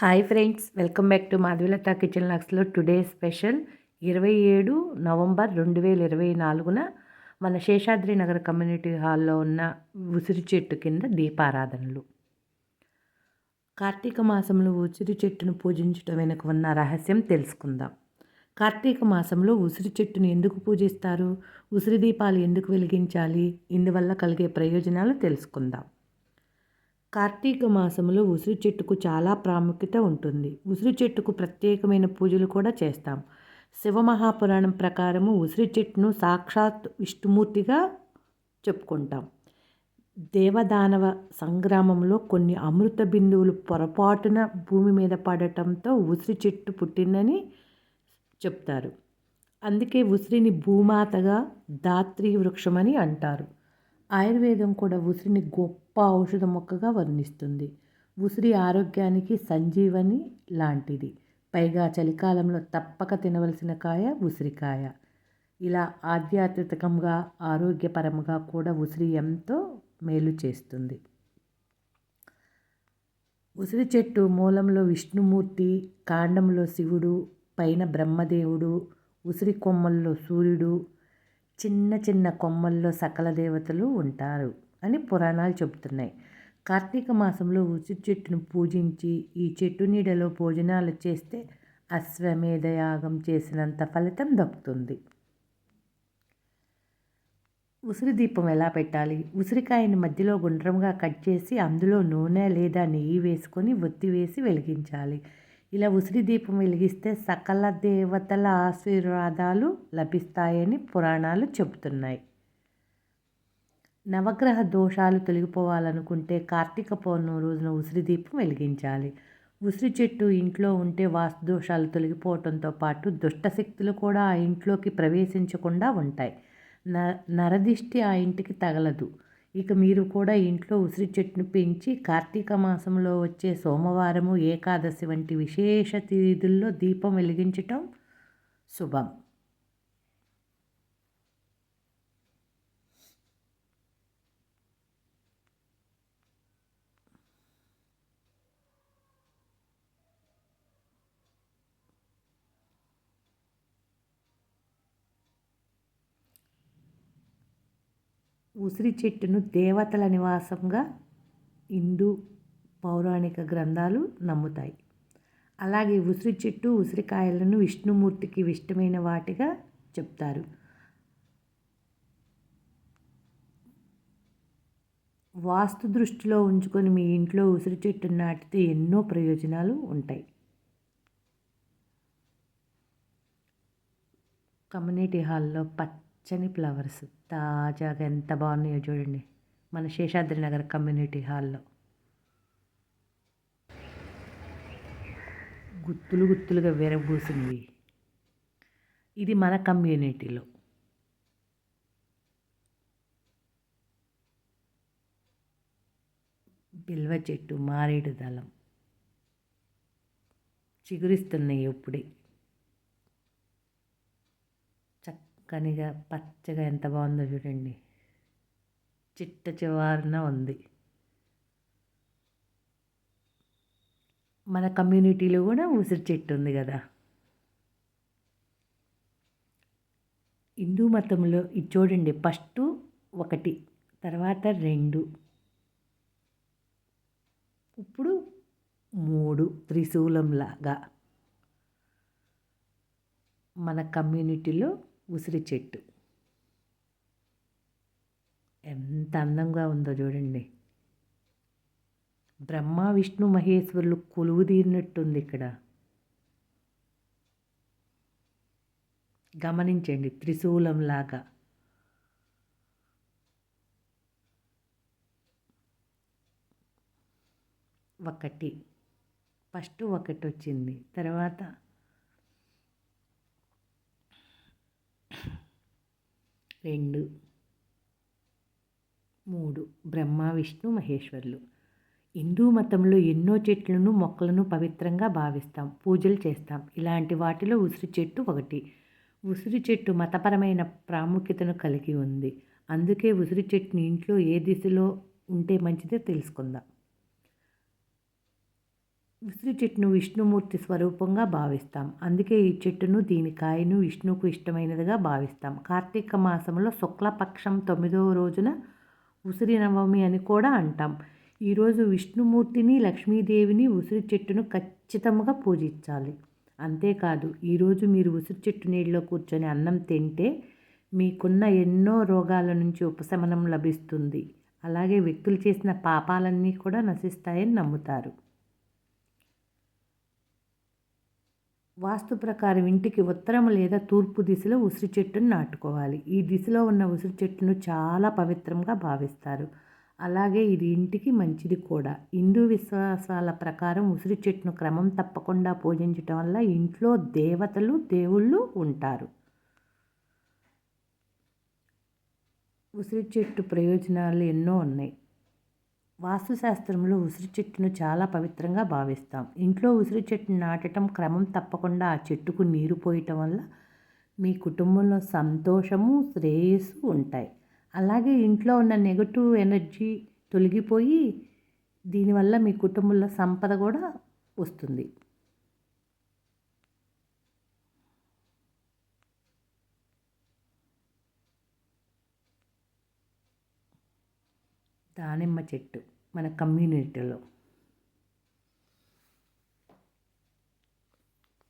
Hi friends welcome back to Madhavilatha kitchen లాక్స్లో today special ఇరవై ఏడు November రెండు వేల ఇరవై నాలుగున మన శేషాద్రి నగర్ కమ్యూనిటీ హాల్లో ఉన్న ఉసిరి చెట్టు కింద దీపారాధనలు. కార్తీక మాసంలో ఉసిరి చెట్టును పూజించడం వెనుక ఉన్న రహస్యం తెలుసుకుందాం. కార్తీక మాసంలో ఉసిరి చెట్టును ఎందుకు పూజిస్తారు? ఉసిరి దీపాలు ఎందుకు వెలిగించాలి? ఇందువల్ల కలిగే ప్రయోజనాలు తెలుసుకుందాం. కార్తీక మాసంలో ఉసిరి చెట్టుకు చాలా ప్రాముఖ్యత ఉంటుంది. ఉసిరి చెట్టుకు ప్రత్యేకమైన పూజలు కూడా చేస్తాం. శివమహాపురాణం ప్రకారము ఉసిరి చెట్టును సాక్షాత్ విష్ణుమూర్తిగా చెప్పుకుంటాం. దేవదానవ సంగ్రామంలో కొన్ని అమృత బిందువులు పొరపాటున భూమి మీద పడటంతో ఉసిరి చెట్టు పుట్టిందని చెప్తారు. అందుకే ఉసిరిని భూమాతగా దాత్రి వృక్షమని అంటారు. ఆయుర్వేదం కూడా ఉసిరిని గొప్ప ఔషధ మొక్కగా వర్ణిస్తుంది. ఉసిరి ఆరోగ్యానికి సంజీవని లాంటిది. పైగా చలికాలంలో తప్పక తినవలసిన కాయ ఉసిరికాయ. ఇలా ఆధ్యాత్మికంగా ఆరోగ్యపరంగా కూడా ఉసిరి ఎంతో మేలు చేస్తుంది. ఉసిరి చెట్టు మూలంలో విష్ణుమూర్తి కాండంలో శివుడు పైన బ్రహ్మదేవుడు ఉసిరి కొమ్మల్లో సూర్యుడు చిన్న చిన్న కొమ్మల్లో సకల దేవతలు ఉంటారు అని పురాణాలు చెబుతున్నాయి. కార్తీక మాసంలో ఉసిరి చెట్టును పూజించి ఈ చెట్టు నీడలో భోజనాలు చేస్తే అశ్వమేధ యాగం చేసినంత ఫలితం దక్కుతుంది. ఉసిరి దీపం ఎలా పెట్టాలి? ఉసిరికాయని మధ్యలో గుండ్రంగా కట్ చేసి అందులో నూనె లేదా నెయ్యి వేసుకొని ఒత్తి వేసి వెలిగించాలి. ఇలా ఉసిరి దీపం వెలిగిస్తే సకల దేవతల ఆశీర్వాదాలు లభిస్తాయని పురాణాలు చెబుతున్నాయి. నవగ్రహ దోషాలు తొలగిపోవాలనుకుంటే కార్తీక పౌర్ణమి రోజున ఉసిరి దీపం వెలిగించాలి. ఉసిరి చెట్టు ఇంట్లో ఉంటే వాస్తు దోషాలు తొలగిపోవడంతో పాటు దుష్టశక్తులు కూడా ఆ ఇంట్లోకి ప్రవేశించకుండా ఉంటాయి. న నరదిష్టి ఆ ఇంటికి తగలదు. ఇక మీరు కూడా ఇంట్లో ఉసిరి చెట్టును పెంచి కార్తీక మాసంలో వచ్చే సోమవారము ఏకాదశి వంటి విశేష తిథుల్లో దీపం వెలిగించటం శుభం. ఉసిరి చెట్టును దేవతల నివాసంగా హిందూ పౌరాణిక గ్రంథాలు నమ్ముతాయి. అలాగే ఉసిరి చెట్టు ఉసిరికాయలను విష్ణుమూర్తికి ఇష్టమైన వాటిగా చెప్తారు. వాస్తు దృష్టిలో ఉంచుకొని మీ ఇంట్లో ఉసిరి చెట్టు నాటితే ఎన్నో ప్రయోజనాలు ఉంటాయి. కమ్యూనిటీ హాల్లో పచ్చ పచ్చని ఫ్లవర్స్. తాజాగా ఎంత బాగున్నాయో చూడండి. మన శేషాద్రి నగర్ కమ్యూనిటీ హాల్లో. గుత్తులు గుత్తులుగా విరగూసినవి ఇది మన కమ్యూనిటీలో. బిల్వ చెట్టు మారేడు దళం. చిగురిస్తున్నాయి ఇప్పుడే. కనిగా పచ్చగా ఎంత బాగుందో చూడండి. చిట్ట చివారిన ఉంది. మన కమ్యూనిటీలో కూడా ఉసిరి చెట్టు ఉంది కదా. హిందూ మతంలో ఇది చూడండి ఫస్ట్ ఒకటి తర్వాత రెండు ఇప్పుడు మూడు త్రిశూలంలాగా. మన కమ్యూనిటీలో ఉసిరి చెట్టు. ఎంత అందంగా ఉందో చూడండి. బ్రహ్మ విష్ణు మహేశ్వరులు కొలువు తీరినట్టుంది ఇక్కడ. గమనించండి త్రిశూలంలాగా. ఒకటి. ఫస్ట్ ఒకటి వచ్చింది తర్వాత రెండు. మూడు. బ్రహ్మ విష్ణు మహేశ్వరులు. హిందూ మతంలో ఎన్నో చెట్లను మొక్కలను పవిత్రంగా భావిస్తాం పూజలు చేస్తాం. ఇలాంటి వాటిలో ఉసిరి చెట్టు ఒకటి. ఉసిరి చెట్టు మతపరమైన ప్రాముఖ్యతను కలిగి ఉంది. అందుకే ఉసిరి చెట్టుని ఇంట్లో ఏ దిశలో ఉంటే మంచిదో తెలుసుకుందాం. ఉసిరి చెట్టును విష్ణుమూర్తి స్వరూపంగా భావిస్తాం. అందుకే ఈ చెట్టును దీని కాయను విష్ణుకు ఇష్టమైనదిగా భావిస్తాం. కార్తీక మాసంలో శుక్లపక్షం తొమ్మిదవ రోజున ఉసిరి నవమి అని కూడా అంటాం. ఈరోజు విష్ణుమూర్తిని లక్ష్మీదేవిని ఉసిరి చెట్టును ఖచ్చితంగా పూజించాలి. అంతేకాదు ఈరోజు మీరు ఉసిరి చెట్టు నీళ్ళలో కూర్చొని అన్నం తింటే మీకున్న ఎన్నో రోగాల నుంచి ఉపశమనం లభిస్తుంది. అలాగే వ్యక్తులు చేసిన పాపాలన్నీ కూడా నశిస్తాయని నమ్ముతారు. వాస్తు ప్రకారం ఇంటికి ఉత్తరం లేదా తూర్పు దిశలో ఉసిరి చెట్టును నాటుకోవాలి. ఈ దిశలో ఉన్న ఉసిరి చెట్టును చాలా పవిత్రంగా భావిస్తారు. అలాగే ఇది ఇంటికి మంచిది కూడా. హిందూ విశ్వాసాల ప్రకారం ఉసిరి చెట్టును క్రమం తప్పకుండా పూజించటం వల్ల ఇంట్లో దేవతలు దేవుళ్ళు ఉంటారు. ఉసిరి చెట్టు ప్రయోజనాలు ఎన్నో ఉన్నాయి. వాస్తుశాస్త్రంలో ఉసిరి చెట్టును చాలా పవిత్రంగా భావిస్తాం. ఇంట్లో ఉసిరి చెట్టును నాటడం క్రమం తప్పకుండా ఆ చెట్టుకు నీరు పోయటం వల్ల మీ కుటుంబంలో సంతోషము శ్రేయస్సు ఉంటాయి. అలాగే ఇంట్లో ఉన్న నెగటివ్ ఎనర్జీ తొలగిపోయి దీనివల్ల మీ కుటుంబంలో సంపద కూడా వస్తుంది. దానిమ్మ చెట్టు మన కమ్యూనిటీలో.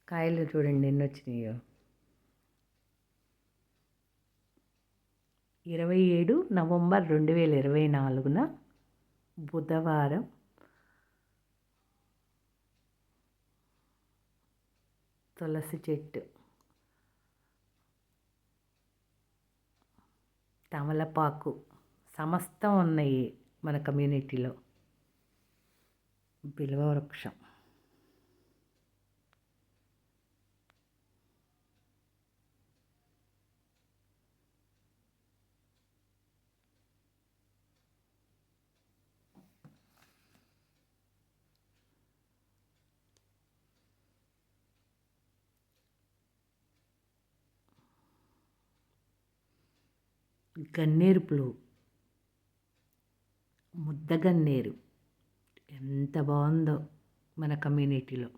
కాయలు చూడండి ఎన్ని వచ్చినాయో. ఇరవై ఏడు నవంబర్ రెండు వేల ఇరవై నాలుగున బుధవారం తులసి చెట్టు. తమలపాకు సమస్తం ఉన్నాయి మన కమ్యూనిటీలో. బిల్వ వృక్షం గన్నేరు పులువు ముద్దగన్నేరు. ఎంత బాగుందో మన కమ్యూనిటీలో.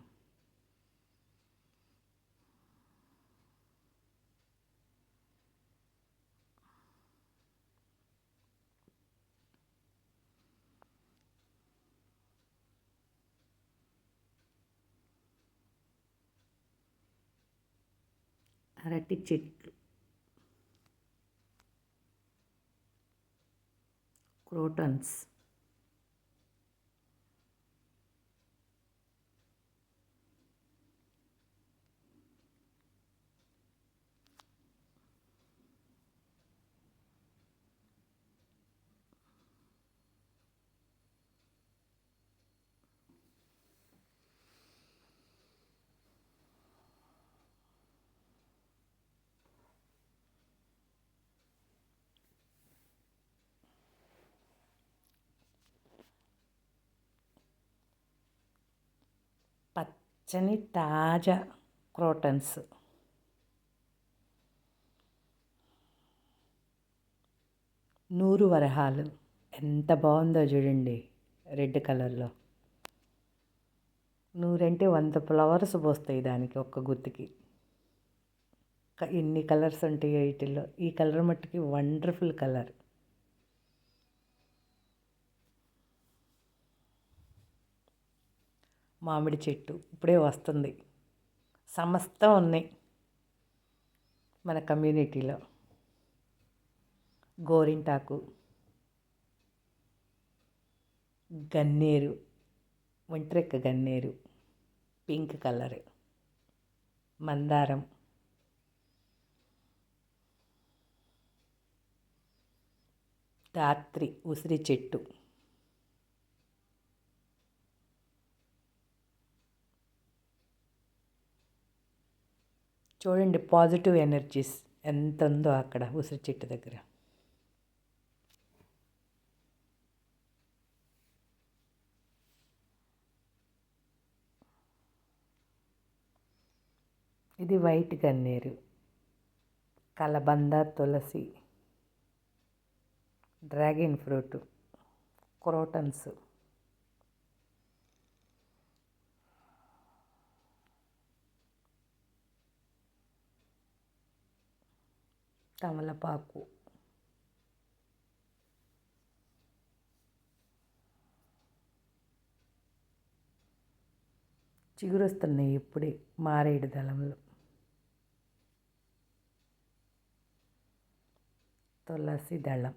అరటి చెట్లు. క్రోటన్స్. పచ్చని తాజా క్రోటన్స్. నూరు వరహాలు. ఎంత బాగుందో చూడండి రెడ్ కలర్లో. నూరంటే వంద ఫ్లవర్స్ పోస్తాయి దానికి ఒక్క గుత్తికి. ఎన్ని కలర్స్ ఉంటాయి వీటిల్లో. ఈ కలర్ మట్టుకి వండర్ఫుల్ కలర్. మామిడి చెట్టు. ఇప్పుడే వస్తుంది. సమస్తం ఉన్నాయి మన కమ్యూనిటీలో. గోరింటాకు గన్నేరు ఒంట్రెక్క గన్నేరు పింక్ కలర్ మందారం దాత్రి ఉసిరి చెట్టు. చూడండి పాజిటివ్ ఎనర్జీస్ ఎంత ఉందో అక్కడ ఉసిరి చెట్టు దగ్గర. ఇది వైట్ గన్నేరు కలబంద తులసి డ్రాగన్ ఫ్రూట్ క్రోటన్స్. తమలపాకు. చిగురొస్తున్నాయి ఇప్పుడే మారేడు దళంలో. తులసి దళం.